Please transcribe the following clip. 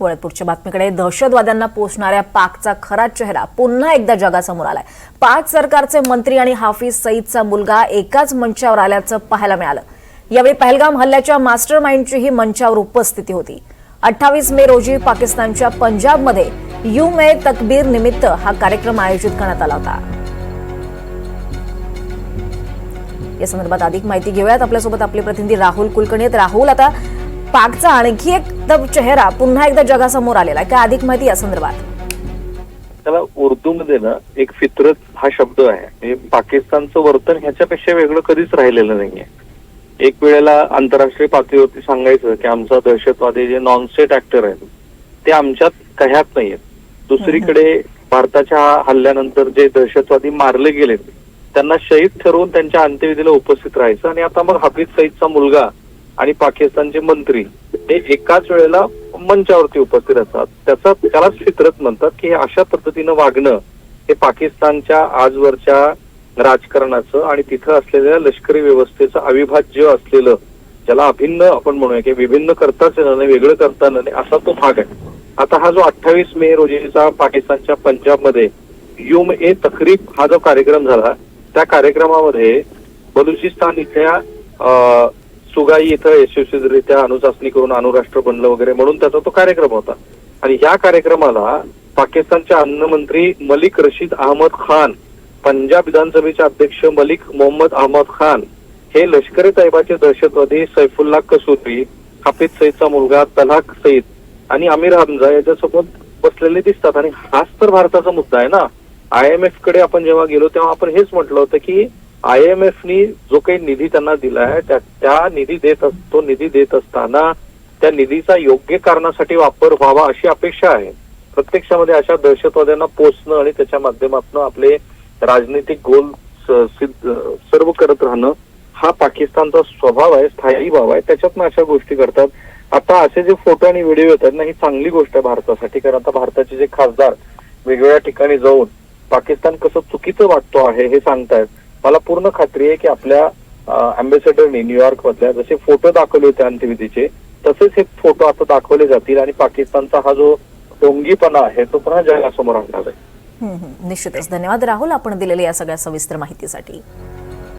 वळत पुढच्या बातमीकडे दहशतवाद्यांना पोचणाऱ्या पाकचा खरा चेहरा पुन्हा एकदा जगासमोर आलाय. पाक सरकारचे मंत्री आणि हाफिज सईदचा मुलगा एकाच मंचावर आल्याचं पाहायला मिळालं. यावेळी पहलगाम हल्ल्याच्या मास्टर माइंडचीही मंचावर उपस्थिती होती. अठ्ठावीस मे रोजी पाकिस्तानच्या पंजाबमध्ये यू मे तकबीर निमित्त हा कार्यक्रम आयोजित करण्यात आला होता. या संदर्भात अधिक माहिती घेऊयात. आपल्यासोबत आपले प्रतिनिधी राहुल कुलकर्णी आहेत. राहुल आता पाकचा आणखी एक चेहरा पुन्हा एकदा जगासमोर आलेला आहे. काय अधिक माहिती या संदर्भात? त्याला उर्दूमध्ये ना एक फितरत हा शब्द आहे. पाकिस्तानचं वर्तन ह्याच्यापेक्षा वेगळं कधीच राहिलेलं नाहीये. एक वेळेला आंतरराष्ट्रीय पातळीवरती सांगायचं की आमचा दहशतवादी जे नॉन स्टेट ऍक्टर आहेत ते आमच्यात कह्यात नाहीयेत. दुसरीकडे भारताच्या हल्ल्यानंतर जे दहशतवादी मारले गेलेत त्यांना शहीद ठरवून त्यांच्या अंत्यविधीला उपस्थित राहायचं आणि आता मग हाफिज सईदचा मुलगा आणि पाकिस्तानचे मंत्री हे एकाच वेळेला मंचावरती उपस्थित असतात. त्याचा त्यालाच फितरत म्हणतात की हे अशा पद्धतीनं वागणं हे पाकिस्तानच्या आजवरच्या राजकारणाचं आणि तिथं असलेल्या लष्करी व्यवस्थेचं अविभाज्य असलेलं ज्याला अभिन्न आपण म्हणूया की विभिन्न करताच येणार नाही वेगळं करता येणार नाही असा तो भाग आहे. आता हा जो अठ्ठावीस मे रोजीचा पाकिस्तानच्या पंजाबमध्ये युम ए तकरीब हा जो कार्यक्रम झाला त्या कार्यक्रमामध्ये बलुचिस्तान इथल्या अं, सुगाई इथं यशस्वीरित्या अणुचाचणी करून अणुराष्ट्र बनलं वगैरे म्हणून त्याचा तो कार्यक्रम होता. आणि या कार्यक्रमाला पाकिस्तानचे अन्नमंत्री मलिक रशीद अहमद खान पंजाब विधानसभेचे अध्यक्ष मलिक मोहम्मद अहमद खान हे लष्करी तैबाचे दहशतवादी सैफुल्ला कसुरी हाफिज सईदचा मुलगा तलाक सईद आणि आमिर हमजा याच्यासोबत बसलेले दिसतात. आणि हाच तर भारताचा मुद्दा आहे ना. आय एम एफकडे आपण जेव्हा गेलो तेव्हा आपण हेच म्हटलं होतं की आय एम नी जो काही निधी त्यांना दिलाय त्या त्या निधी देत तो निधी देत असताना त्या निधीचा योग्य कारणासाठी वापर व्हावा अशी अपेक्षा आहे. प्रत्यक्षामध्ये अशा दहशतवाद्यांना पोचणं आणि त्याच्या माध्यमातून आपले राजनीतिक गोल सिद्ध सर्व करत राहणं हा पाकिस्तानचा स्वभाव आहे स्थायी भाव आहे. त्याच्यातनं अशा गोष्टी करतात आता असे जे फोटो आणि व्हिडिओ येतात ना ही चांगली गोष्ट आहे भारतासाठी. कारण आता भारताचे जे खासदार वेगवेगळ्या ठिकाणी जाऊन पाकिस्तान कसं चुकीचं वाटतो आहे हे सांगतायत. मला पूर्ण खात्री आहे की आपल्या अँबेसेडरने न्यूयॉर्क मधल्या जसे फोटो दाखवले होते अंत्यविधीचे तसेच हे फोटो आता दाखवले जातील आणि पाकिस्तानचा हा जो टोंगीपणा आहे तो पुन्हा जगासमोर आणणार आहे. निश्चितच. धन्यवाद राहुल आपण दिलेल्या या सगळ्या सविस्तर माहितीसाठी.